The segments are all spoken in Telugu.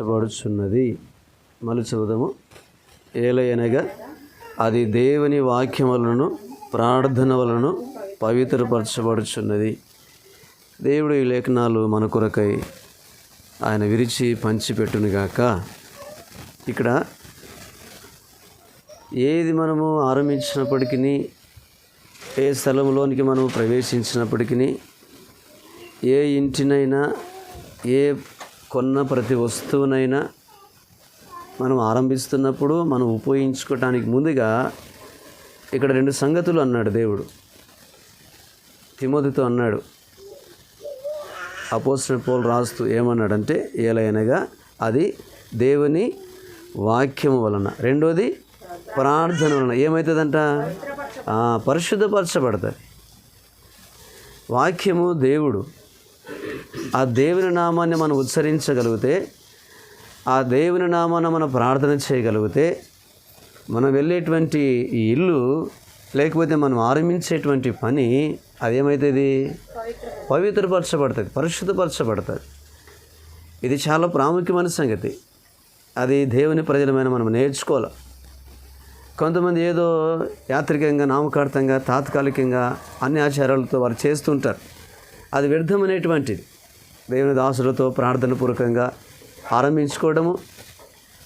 పవిత్రపరచబడుచున్నది మళ్ళీ చదువుదాము ఏలయనగా అది దేవుని వాక్యం వలన ప్రార్థన వలన పవిత్రపరచబడుచున్నది. దేవుడు ఈ లేఖనాలు మన కొరకై ఆయన విరిచి పంచిపెట్టునుగాక. ఇక్కడ ఏది మనము ఆరంభించినప్పటికీ ఏ స్థలంలోనికి మనము ప్రవేశించినప్పటికీ ఏ ఇంటినైనా ఏ కొన్న ప్రతి వస్తువునైనా మనం ఆరంభిస్తున్నప్పుడు మనం ఉపయోగించుకోవటానికి ముందుగా ఇక్కడ రెండు సంగతులు అన్నాడు దేవుడు. తిమోతితో అన్నాడు. అపోసిన పోల్ రాస్తూ ఏమన్నాడంటే ఏలైనగా అది దేవుని వాక్యము వలన రెండోది ప్రార్థన వలన. ఏమవుతుందంట పరిశుద్ధపరచబడతాయి పరిశుద్ధపరచబడుతుంది. వాక్యము దేవుడు ఆ దేవుని నామాన్ని మనం ఉచ్చరించగలిగితే ఆ దేవుని నామాన్ని మనం ప్రార్థన చేయగలిగితే మనం వెళ్ళేటువంటి ఈ ఇల్లు లేకపోతే మనం ఆరంభించేటువంటి పని అదేమవుతుంది పవిత్రపరచబడుతుంది పరిశుద్ధపరచబడుతుంది. ఇది చాలా ప్రాముఖ్యమైన సంగతి. అది దేవుని ప్రజలమైన మనం నేర్చుకోవాలి. కొంతమంది ఏదో యాత్రికంగా నామకార్థంగా తాత్కాలికంగా అన్ని ఆచారాలతో వారు చేస్తుంటారు. అది వ్యర్థమైనటువంటిది. దేవుని దాసులతో ప్రార్థన పూర్వకంగా ఆరంభించుకోవడము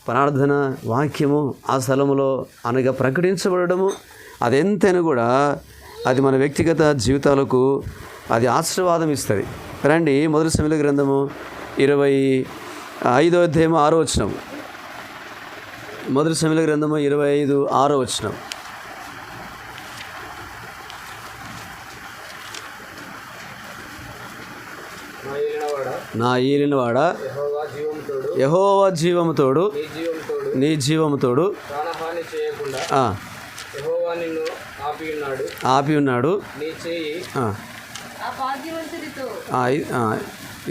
ప్రార్థన వాక్యము ఆ స్థలములో అనగా ప్రకటించబడము అది ఎంతైనా కూడా అది మన వ్యక్తిగత జీవితాలకు అది ఆశీర్వాదం ఇస్తుంది. రండి మొదటి సమయంలో గ్రంథము ఇరవై ఐదో అధ్యాయం ఆరో వచనం. మొదటి సమయంలో గ్రంథము ఇరవై ఐదు ఆరో వచనం నా ఏలినవాడ నా ఈలినవాడ? యెహోవా జీవముతోడు నీ జీవముతోడు ఆపి ఉన్నాడు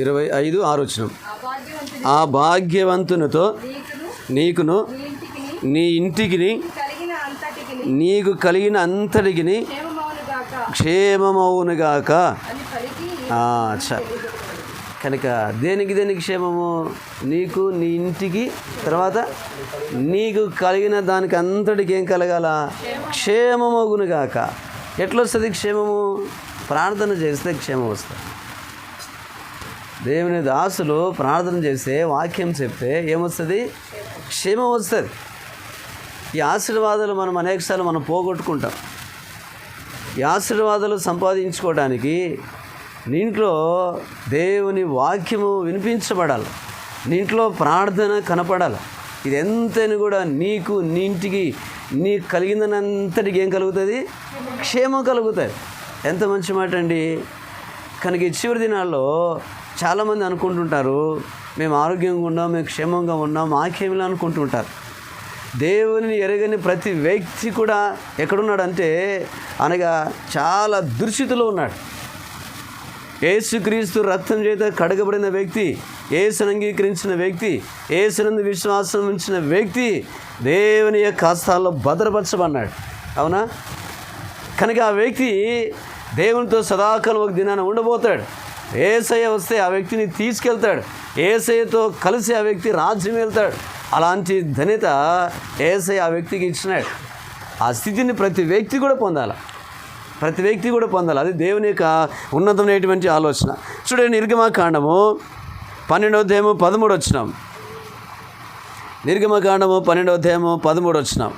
ఇరవై ఐదు ఆరు వచ్చినాం. ఆ భాగ్యవంతునితో నీకును నీ ఇంటికి కలిగిన అంతటికి నీకు కలిగిన అంతటికిని క్షేమమౌనుగాక క్షేమమవునుగాక. చ కనుక దేనికి దేనికి క్షేమము? నీకు నీ ఇంటికి తర్వాత నీకు కలిగిన దానికి అంతటికి ఏం కలగాల? క్షేమమగునుగాక ఎట్లా వస్తుంది క్షేమము? ప్రార్థన చేస్తే క్షేమం వస్తుంది. దేవుని దాసులు ప్రార్థన చేస్తే వాక్యం చెప్తే ఏమొస్తుంది? క్షేమం వస్తుంది. ఈ ఆశీర్వాదాలు మనం అనేకసార్లు మనం పోగొట్టుకుంటాం. ఈ ఆశీర్వాదాలు సంపాదించుకోవడానికి నీంట్లో దేవుని వాక్యము వినిపించబడాలి. నీంట్లో ప్రార్థన కనపడాలి. ఇది ఎంతైనా కూడా నీకు నీ ఇంటికి నీకు కలిగిందనంతటికి ఏం కలుగుతుంది? క్షేమం కలుగుతుంది. ఎంత మంచి మాట అండి. కనుక చివరి దినాల్లో చాలామంది అనుకుంటుంటారు మేము ఆరోగ్యంగా ఉన్నాం మేము క్షేమంగా ఉన్నాం మాకేమిలా అనుకుంటుంటారు దేవుని ఎరగని ప్రతి వ్యక్తి కూడా ఎక్కడున్నాడంటే అనగా చాలా దుర్స్థితిలో ఉన్నాడు. ఏసుక్రీస్తు రక్తం చేత కడగబడిన వ్యక్తి ఏసును అంగీకరించిన వ్యక్తి ఏసునందు విశ్వాసం ఉంచిన వ్యక్తి దేవుని యొక్క హస్తాల్లో భద్రపరచబడినాడు. అవునా? కనుక ఆ వ్యక్తి దేవునితో సదాకాలం ఒక దినాన ఉండబోతాడు. ఏసయ్య వస్తే ఆ వ్యక్తిని తీసుకెళ్తాడు. ఏసయ్యతో కలిసి ఆ వ్యక్తి రాజ్యం వెళ్తాడు. అలాంటి ధన్యత ఏసయ్య ఆ వ్యక్తికి ఇచ్చినాడు. ఆ స్థితిని ప్రతి వ్యక్తి కూడా పొందాలి. ప్రతి వ్యక్తి కూడా పొందాలి. అది దేవుని యొక్క ఉన్నతమైనటువంటి ఆలోచన. చూడండి నిర్గమాకాండము పన్నెండవ అధ్యాయము పదమూడు వచ్చినాం నిర్గమకాండము పన్నెండవ అధ్యాయము పదమూడు వచ్చినాం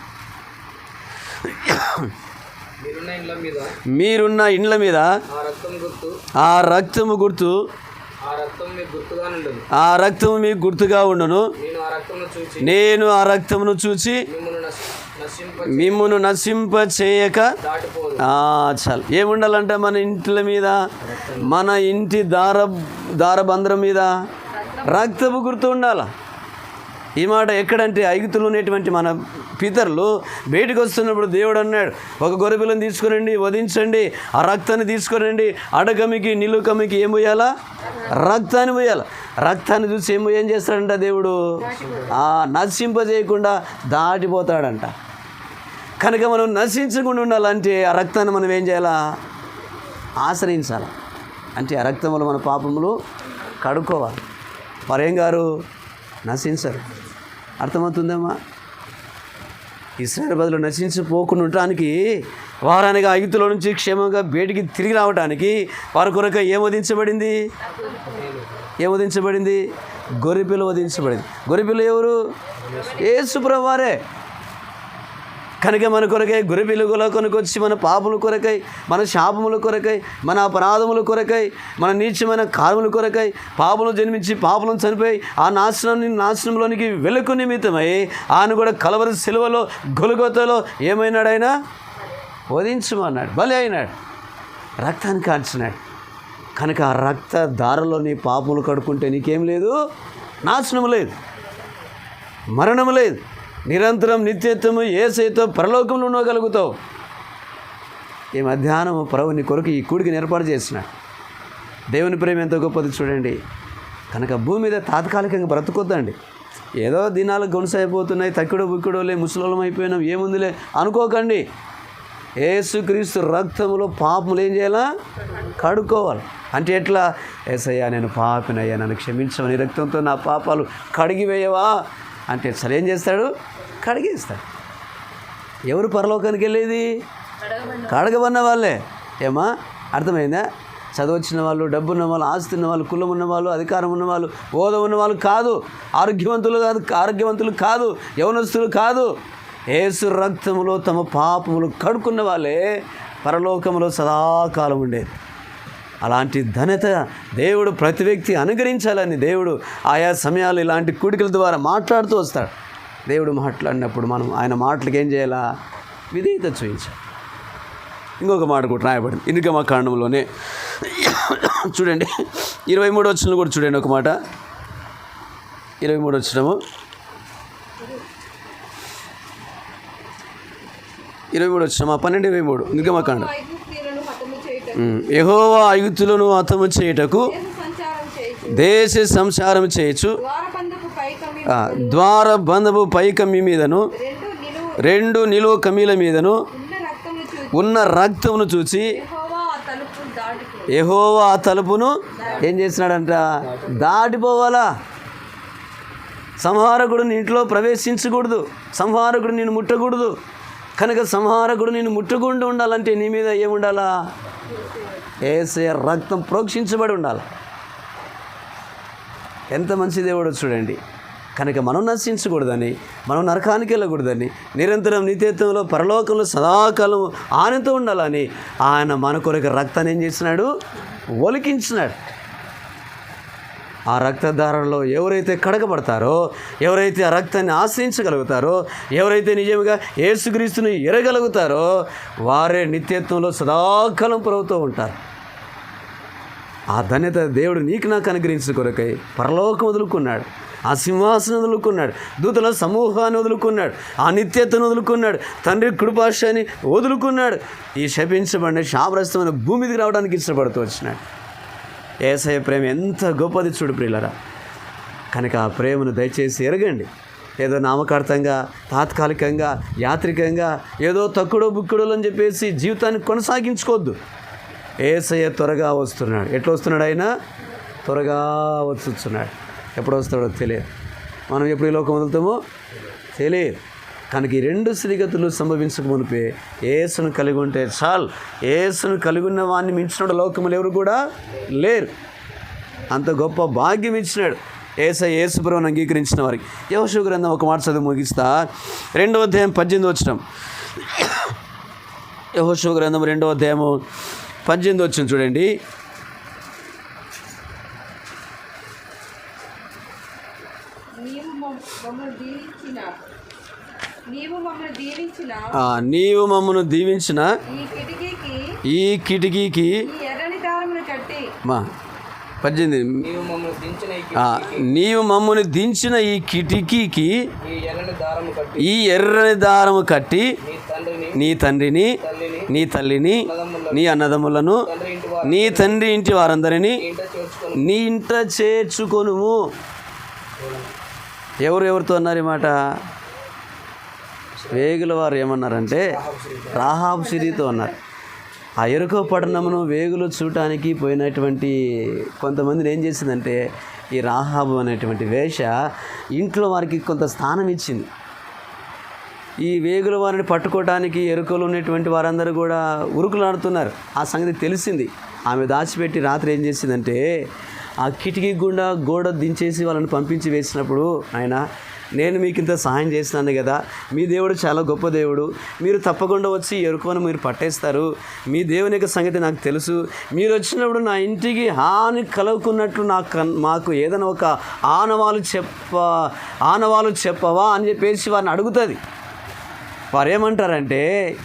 మీరున్న ఇండ్ల మీద ఆ రక్తము గుర్తు ఆ రక్తము మీకు గుర్తుగా ఉండును. నేను ఆ రక్తమును చూచి మిమ్మును నశింప చేయక చాలు. ఏముండాలంటే మన ఇంట్ల మీద మన ఇంటి దార దారబంధ్రం మీద రక్తపు గుర్తు ఉండాల. ఈ మాట ఎక్కడంటే ఐగుతులు ఉన్నటువంటి మన పితరులు బయటకు వస్తున్నప్పుడు దేవుడు అన్నాడు ఒక గొర్రెపిల్లని తీసుకురండి వధించండి ఆ రక్తాన్ని తీసుకురండి అడగమికి నిలుకమికి ఏం పోయాలా? రక్తాన్ని పోయాలి. రక్తాన్ని చూసి ఏం ఏం చేస్తాడంట దేవుడు? ఆ నశింపజేయకుండా దాటిపోతాడంట. కనుక మనం నశించకుండా ఉండాలంటే ఆ రక్తాన్ని మనం ఏం చేయాలా? ఆశ్రయించాలి? అంటే ఆ రక్తములు మన పాపములు కడుక్కోవాలి. మరేం గారు? నశించరు. అర్థమవుతుందమ్మా? ఇస్రాయల్ బదులు నశించిపోకుండా ఉండటానికి వారానికి ఐగుతులో నుంచి క్షేమంగా బయటికి తిరిగి రావడానికి వారి కొరకు ఏమోదించబడింది ఏమోదించబడింది గొర్రెపిల్ల వధించబడింది. గొర్రెపిల్ల ఎవరు? ఏ సుప్రవారే కనుక మన కొరకై గురి గొర్రెపిల్లుగుల కొనుకొచ్చి మన పాపముల కొరకై మన శాపముల కొరకై మన అపరాధముల కొరకై మన నీచమైన కార్ముల కొరకై పాపలు జన్మించి పాపలను చనిపోయి ఆ నాశనాన్ని నాశనంలోనికి వెలుకు నిమిత్తమై ఆయన కూడా కలవరి సిలువలో గొలుగొతలో ఏమైనాడు ఆయన వధించమన్నాడు బలి అయినాడు. రక్తాన్ని కాల్చినాడు. కనుక ఆ రక్త దారలో నీ పాపములు కడుక్కుంటే నీకేం లేదు? నాశనము లేదు. మరణము లేదు. నిరంతరం నిత్యత్వము ఏసైతో పరలోకంలో ఉండగలుగుతావు. ఈ మధ్యాహ్నము ప్రభుని కొరకు ఈ కూడికి ఏర్పాటు చేసినాడు దేవుని ప్రేమ ఎంతో గొప్పది చూడండి. కనుక భూమి మీద తాత్కాలికంగా బ్రతుకొద్దండి. ఏదో దినాలు గొలుసైపోతున్నాయి తక్కుడు బుక్కుడోలే ముసలోళం అయిపోయినాం ఏముందిలే అనుకోకండి. ఏసుక్రీస్తు రక్తములో పాపములు ఏం చేయాలా? కడుక్కోవాలి. అంటే ఎట్లా? ఏసయ్యా నేను పాపినయ్యా నన్ను క్షమించమని రక్తంతో నా పాపాలు కడిగివేయవా? అంటే సరే ఏం చేస్తాడు? కడిగేస్తాడు. ఎవరు పరలోకానికి వెళ్ళేది? కడగబడిన వాళ్ళే. ఏమా? అర్థమైందా? చదవచ్చిన వాళ్ళు డబ్బున్న వాళ్ళు ఆస్తి ఉన్న వాళ్ళు కులం ఉన్న వాళ్ళు అధికారం ఉన్న వాళ్ళు హోదా ఉన్న వాళ్ళు కాదు. ఆరోగ్యవంతులు కాదు ఆరోగ్యవంతులు కాదు యవనస్తులు కాదు. ఏసు రక్తములో తమ పాపములు కడుక్కున్న వాళ్ళే పరలోకములో సదాకాలం ఉండేది. అలాంటి ధనత దేవుడు ప్రతి వ్యక్తి అనుగ్రహించాలని దేవుడు ఆయా సమయాలు ఇలాంటి కూడికల ద్వారా మాట్లాడుతూ వస్తాడు. దేవుడు మాట్లాడినప్పుడు మనం ఆయన మాటలకు ఏం చేయాలా? విధేయత చూపించాలి. ఇంకొక మాట కూడా రాయబడింది. ఇనుగమ కాండంలోనే చూడండి. ఇరవై మూడు వచ్చిన కూడా చూడండి ఒక మాట. ఇరవై మూడు వచ్చినము ఇరవై మూడు వచ్చినామా పన్నెండు ఇరవై మూడు. ఇనుగమ యహోవా ఐగుతులను అతము చేయుటకు దేశ సంసారం చేయొచ్చు ద్వార బంధపు పైకమ్మి మీదను రెండు నిలువ కమీల మీదను ఉన్న రక్తమును చూసి ఎహోవా ఆ యహోవా తలుపును ఏం చేసినాడంట దాటిపోవాలా? సంహారకుడు ఇంట్లో ప్రవేశించకూడదు. సంహారకుడు నేను ముట్టకూడదు. కనుక సంహారకుడు నేను ముట్టకుండా ఉండాలంటే నీ మీద ఏముండాలా? ఏసే రక్తం ప్రోక్షించబడి ఉండాలి. ఎంత మంచి దేవుడో చూడండి. కనుక మనం నశించకూడదని మనం నరకానికి వెళ్ళకూడదని నిరంతరం నిత్యత్వంలో పరలోకంలో సదాకాలం ఆనంతో ఉండాలని ఆయన మన కొరకు రక్తాన్ని ఏం చేసినాడు ఒలికించినాడు. ఆ రక్తధారణలో ఎవరైతే కడగబడతారో ఎవరైతే ఆ రక్తాన్ని ఆశ్రయించగలుగుతారో ఎవరైతే నిజంగా యేసుక్రీస్తుని ఎరగలుగుతారో వారే నిత్యత్వంలో సదాకాలం ప్రభుత్వం ఉంటారు. ఆ ధన్యత దేవుడు నీకు నాకు అనుగ్రహించిన కొరకై పరలోకం వదులుకున్నాడు ఆ సింహాసనం వదులుకున్నాడు దూతల సమూహాన్ని వదులుకున్నాడు ఆ నిత్యతను వదులుకున్నాడు తండ్రి కృపాశాన్ని వదులుకున్నాడు. ఈ శపించబడిన శాపరస్తమైన భూమికి రావడానికి ఇష్టపడుతూ వచ్చినాడు. ఏసయ ప్రేమ ఎంత గొప్పది చూడు ప్రియులరా. కనుక ఆ ప్రేమను దయచేసి ఎరగండి. ఏదో నామకార్థంగా తాత్కాలికంగా యాత్రికంగా ఏదో తక్కుడో బుక్కుడోలు అని చెప్పేసి జీవితాన్ని కొనసాగించుకోవద్దు. ఏసయ్య త్వరగా వస్తున్నాడు. ఎట్లా వస్తున్నాడు ఆయన? త్వరగా వచ్చున్నాడు ఎప్పుడు వస్తాడో తెలియదు. మనం ఎప్పుడు ఈ లోకం వదులుతామో తెలియదు. కనుక ఈ రెండు స్థితిగతులు సంభవించక మునిపే ఏసును కలిగి ఉంటే చాలు. ఏసును కలిగి ఉన్న వాడిని మించిన లోకములు ఎవరు కూడా లేరు. అంత గొప్ప భాగ్యం ఇచ్చినాడు. ఏస ఏసుప్రభుని అంగీకరించిన వారికి. యోశు గ్రంథం ఒక మాట చదువు ముగిస్తా. రెండవ అధ్యాయం పద్దెనిమిది వచ్చినాం యహోశు గ్రంథం రెండవ అధ్యాయము పద్దెనిమిది వచ్చిన చూడండి నీవు మమ్- మమ్మల్ని దీవించిన నీవు మమ్మల్ని దీవించిన ఆ, నీవు మమ్మను దీవించిన ఈ కిటికీకి ఈ కిటికీకి ఈ ఎర్రని దారమును కట్టి మా పద్దెనిమిది. నీవు మమ్మల్ని దించిన ఈ ఆ, నీవు మమ్మల్ని దించిన ఈ కిటికీకి ఈ ఎర్రని దారము కట్టి ఈ ఎర్రని దారము కట్టి నీ తండ్రిని నీ తండ్రిని తల్లిని నీ తల్లిని అన్నదమ్ములను నీ అన్నదమ్ములను తండ్రి ఇంటి వారి నీ తండ్రి ఇంటి వారందరినీ చేర్చుకొని. నీ ఇంట చేర్చుకొనుము. ఎవరు ఎవరితో అన్నారు ఈ మాట? వేగుల వారు ఏమన్నారంటే రాహాబ్ సిరితో అన్నారు. ఆ ఎరుకో పట్టణమును వేగులు చూడటానికి పోయినటువంటి కొంతమందిని ఏం చేసిందంటే ఈ రాహాబు అనేటువంటి వేష ఇంట్లో వారికి కొంత స్థానం ఇచ్చింది. ఈ వేగుల వారిని పట్టుకోవడానికి ఎరుకలు ఉన్నటువంటి వారందరూ కూడా ఉరుకులాడుతున్నారు. ఆ సంగతి తెలిసింది. ఆమె దాచిపెట్టి రాత్రి ఏం చేసిందంటే ఆ కిటికీ గుండా గోడ దించేసి వాళ్ళని పంపించి వేసినప్పుడు ఆయన నేను మీకు ఇంత సహాయం చేసినాను కదా. మీ దేవుడు చాలా గొప్ప దేవుడు. మీరు తప్పకుండా వచ్చి ఎరుకను మీరు పట్టేస్తారు. మీ దేవుని యొక్క సంగతి నాకు తెలుసు. మీరు వచ్చినప్పుడు నా ఇంటికి హాని కలుగుకున్నట్లు నాకు మాకు ఏదైనా ఒక ఆనవాలు చెప్ప ఆనవాలు చెప్పవా అని చెప్పేసి వారిని అడుగుతుంది. వారు ఏమంటారంటే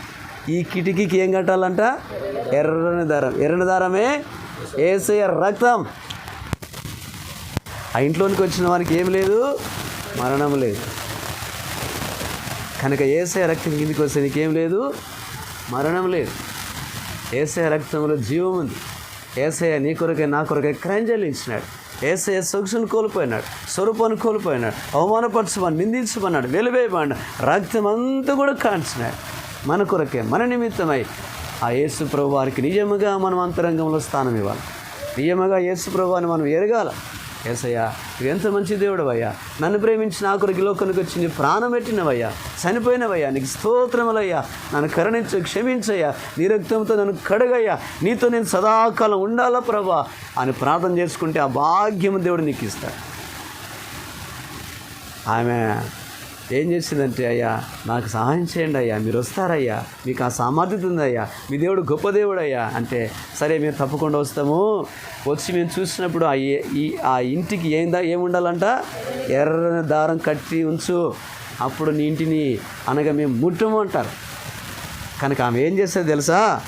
ఈ కిటికీకి ఏం కట్టాలంట? ఎర్రని దారం. ఎర్రని దారమే ఏసయ రక్తం. ఆ ఇంట్లోనికి వచ్చిన వారికి ఏం లేదు? మరణం లేదు. కనుక ఏసే రక్తం కిందికి వస్తే నీకేం లేదు? మరణం లేదు. ఏసే రక్తంలో జీవం ఉంది. ఏసయ నీ కొరకే నా కొరకే క్రైమ్ చెల్లించినాడు. ఏసయ సొగసును కోల్పోయినాడు స్వరూపాన్ని కోల్పోయినాడు అవమానపరచమని నిందించమన్నాడు వెలివేయమన్నాడు రక్తం అంతా కూడా కాంచినాడు. మన కొరకే మన నిమిత్తమై ఆ యేసు ప్రభు వారికి నిజముగా మనం అంతరంగంలో స్థానం ఇవ్వాలి. నిజముగా యేసు ప్రభువాన్ని మనం ఎరగాల. ఏసయ్యా నువ్వు ఎంత మంచి దేవుడు అయ్యా నన్ను ప్రేమించి నా కొరకు లోకానికి వచ్చి నీ ప్రాణం పెట్టినవయ్యా చనిపోయినవయ్యా నీకు స్తోత్రములయ్యా. నన్ను కరుణించు క్షమించయ్యా. నీ రక్తంతో నన్ను కడగయ్యా. నీతో నేను సదాకాలం ఉండాలా ప్రభా? అని ప్రార్థన చేసుకుంటే ఆ భాగ్యము దేవుడు నీకు ఇస్తాడు. ఆమె ఏం చేసిందంటే అయ్యా నాకు సహాయం చేయండి అయ్యా మీరు వస్తారయ్యా మీకు ఆ సామర్థ్యత ఉందయ్యా మీ దేవుడు గొప్ప దేవుడు అయ్యా అంటే సరే మేము తప్పకుండా వస్తాము. వచ్చి మేము చూసినప్పుడు ఆ ఈ ఆ ఇంటికి ఏందా ఏముండాలంట ఎర్రని దారం కట్టి ఉంచు. అప్పుడు నీ ఇంటిని అనగా మేము ముట్టము అంటారు. కనుక ఆమె ఏం చేస్తుంది తెలుసా?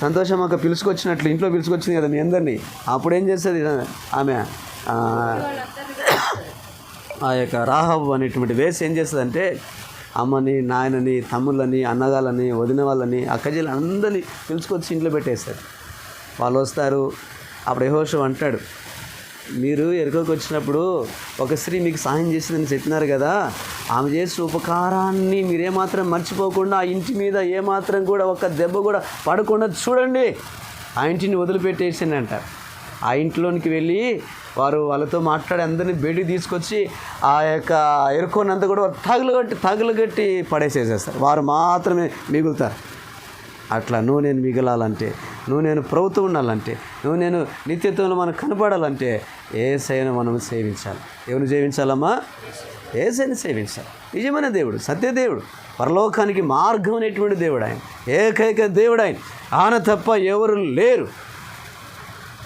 సంతోషం ఒక పిలుచుకొచ్చినట్లు ఇంట్లో పిలుచుకొచ్చింది కదా మీ అందరినీ. అప్పుడు ఏం చేస్తుంది? ఆమె ఆ, యొక్క రాహబు అనేటువంటి వేసి ఏం చేస్తుందంటే అమ్మని నాయనని తమ్ముళ్ళని అన్నగాళ్ళని వదిన వాళ్ళని అక్కజీలు అందరినీ పిలుచుకొచ్చి ఇంట్లో పెట్టేస్తారు. వాళ్ళు వస్తారు అప్పుడు యెహోషువ అంటాడు మీరు ఎరుకకు వచ్చినప్పుడు ఒక స్త్రీ మీకు సహాయం చేసిందని చెప్పినారు కదా ఆమె చేసిన ఉపకారాన్ని మీరేమాత్రం మర్చిపోకుండా ఆ ఇంటి మీద ఏమాత్రం కూడా ఒక దెబ్బ కూడా పడకుండా చూడండి ఆ ఇంటిని వదిలిపెట్టేసిందంటారు ఆ ఇంట్లోనికి వెళ్ళి వారు వాళ్ళతో మాట్లాడి అందరినీ బయటికి తీసుకొచ్చి ఆ యొక్క ఎరుకోనంతా కూడా తగులుగట్టి తగులుగట్టి పడేసేసేస్తారు. వారు మాత్రమే మిగులుతారు. అట్లా నువ్వు నేను మిగలాలంటే నువ్వు నేను ప్రభుత్వం ఉండాలంటే నువ్వు నేను నిత్యత్వంలో మనం కనపడాలంటే ఏసైను మనం సేవించాలి. ఎవరిని సేవించాలమ్మా? ఏసైని సేవించాలి. నిజమైన దేవుడు సత్యదేవుడు పరలోకానికి మార్గం అనేటువంటి దేవుడు ఆయన. ఏకైక దేవుడు ఆయన. ఆయన తప్ప ఎవరు లేరు.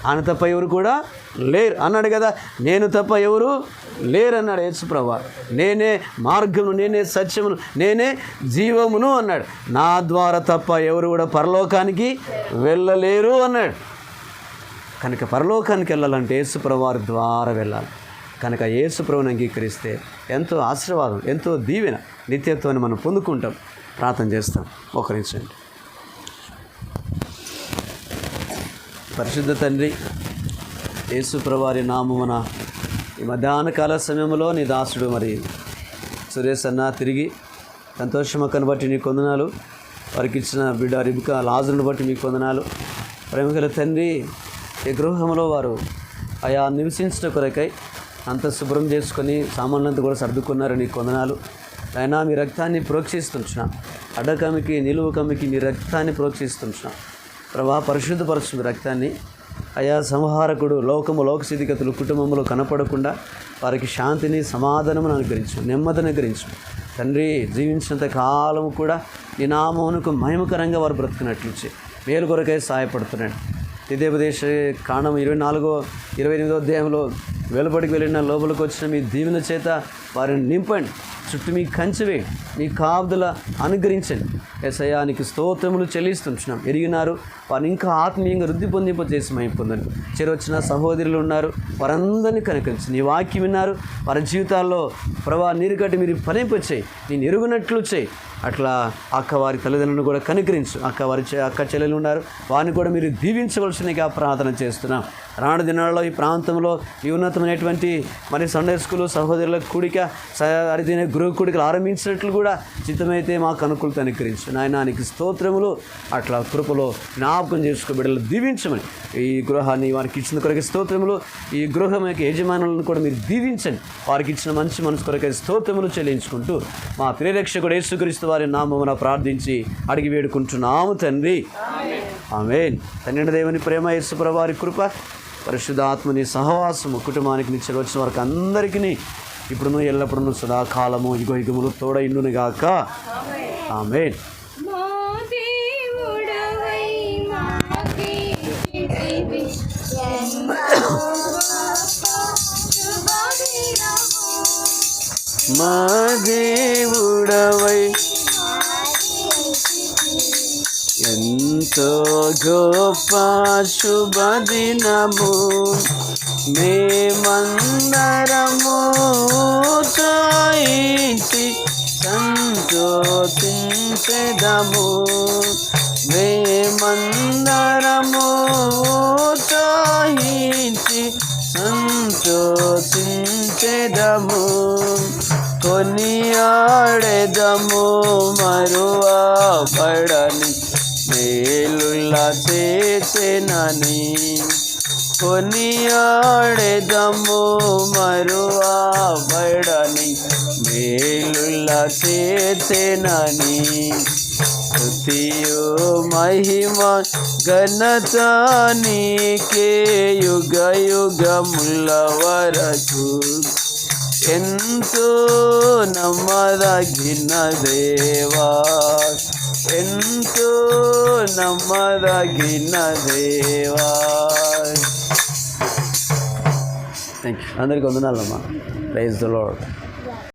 ఆయన తప్ప ఎవరు కూడా లేరు. అన్నాడు కదా నేను తప్ప ఎవరు లేరు అన్నాడు యేసుప్రభ నేనే మార్గమును నేనే సత్యమును నేనే జీవమును అన్నాడు. నా ద్వారా తప్ప ఎవరు కూడా పరలోకానికి వెళ్ళలేరు అన్నాడు. కనుక పరలోకానికి వెళ్ళాలంటే యేసుప్రవారి ద్వారా వెళ్ళాలి. కనుక యేసుప్రభుని అంగీకరిస్తే ఎంతో ఆశీర్వాదం ఎంతో దీవెన నిత్యత్వాన్ని మనం పొందుకుంటాం. ప్రార్థన చేస్తాం. ఒక నిమిషం. పరిశుద్ధ తండ్రి యేసుప్రవారి నామమున ఈ మధ్యాహ్న కాల సమయంలో నీ దాసుడు మరి సురేష్ అన్న తిరిగి సంతోషమక్కను బట్టి నీ కొందనాలు వారికి ఇచ్చిన బిడ్డ రిబిక లాజరును బట్టి మీ కొందనాలు. ప్రేమగల తండ్రి ఈ గృహంలో వారు ఆయా నివసించిన కొరకై అంత శుభ్రం చేసుకొని సామాన్లంతా కూడా సర్దుకున్నారు నీ కొందనాలు. అయినా మీ రక్తాన్ని ప్రోక్షిస్తుంటున్నాం. అడ్డకమికి నిలువు కమికి మీ రక్తాన్ని ప్రోక్షిస్తుంటున్నాం. ప్రభా పరిశుద్ధపరచు రక్తాన్ని. అయా సంహారకుడు లోకము లోక స్థితిగతులు కుటుంబంలో కనపడకుండా వారికి శాంతిని సమాధానమును అనుగ్రహించు నెమ్మదిని అనుగ్రహించు. తండ్రి జీవించినంత కాలము కూడా నీ నామమునకు మహిమకరంగా వారు బ్రతుకున్నట్లు మేలు కొరకై సహాయపడుతున్నాడు తిదేపదేశ కాండం ఇరవై నాలుగో ఇరవై ఎనిమిదో అధ్యాయంలో వెలుబడికి వెళ్ళిన లోపలికి వచ్చిన మీ దీవెన చేత వారిని నింపండి. చుట్టూ మీ కంచెవే మీ కాపుదల అనుగ్రహించండి. ఎసయానికి స్తోత్రములు చెల్లిస్తుంటున్నాం. ఎరిగినారు వారిని ఇంకా ఆత్మీయంగా వృద్ధి పొందింపజేసి చేసి మహిమ పొందండి. చెరొచ్చిన సహోదరులు ఉన్నారు వారందరినీ కనుకరించి నీ వాక్యం విన్నారు వారి జీవితాల్లో ప్రభా నీరు కట్టి మీరు పనిపొచ్చాయి నేను ఎరుగునట్లు చేయి. అట్లా అక్క వారి తల్లిదండ్రులను కూడా కనుకరించు అక్క వారి అక్క చెల్లెలు ఉన్నారు. వారిని కూడా మీరు దీవించవలసినగా ప్రార్థన చేస్తున్నాం. రాను దినాల్లో ఈ ప్రాంతంలో ఈ ఉన్నతమైనటువంటి మరి సండే స్కూల్ సహోదరుల కూడిక స- అరిదిన గృహ కూడికలు ఆరంభించినట్లు కూడా చిత్తమైతే మాకు అనుకూలత అనుకరించు నాయనానికి స్తోత్రములు. అట్లా కృపలో జ్ఞాపకం చేసుకో బిడ్డలు దీవించమని. ఈ గృహాన్ని వారికి ఇచ్చిన కొరకు స్తోత్రములు. ఈ గృహం యొక్క యజమానులను కూడా మీరు దీవించండి. వారికి ఇచ్చిన మంచి మనసు కొరకే స్తోత్రములు చెల్లించుకుంటూ మా ప్రియరక్షకుడు యేసుక్రీస్తు వారి నామమున ప్రార్థించి అడిగి వేడుకుంటున్నాము తండ్రి. ఆమెన్. తండ్రి దేవుని ప్రేమ యేసుప్రభు వారి కృప పరిశుద్ధాత్మని సహవాసము కుటుంబానికి నిచ్చిన వచ్చిన వారికి అందరికీ ఇప్పుడును ఎల్లప్పుడూ సదాకాలము ఇగో ఇగుములు తోడ ఇండును గాక. ఆమెన్. మా దేవుడవై ఎంతో శుభదినము. గొప్ప శుభదినము మేమందరము చాయించి సంతోషించెదము మేమందరము చాయించి సంతోషించెదము కొనియాడెదము మరువా పడని మేలుల చేసెనని కొనియాడెదము మరువా పడని మేలుల చేసెనని స్తుతియు మహిమ ఘనత నీకే యుగ యుగముల వరకు ఎంతో నమ్మదగిన దేవా ఎంతో నమ్మదగిన దేవా. థ్యాంక్ యూ అందరికీ వందనాలమ్మా ప్రైజ్ ద లాడ్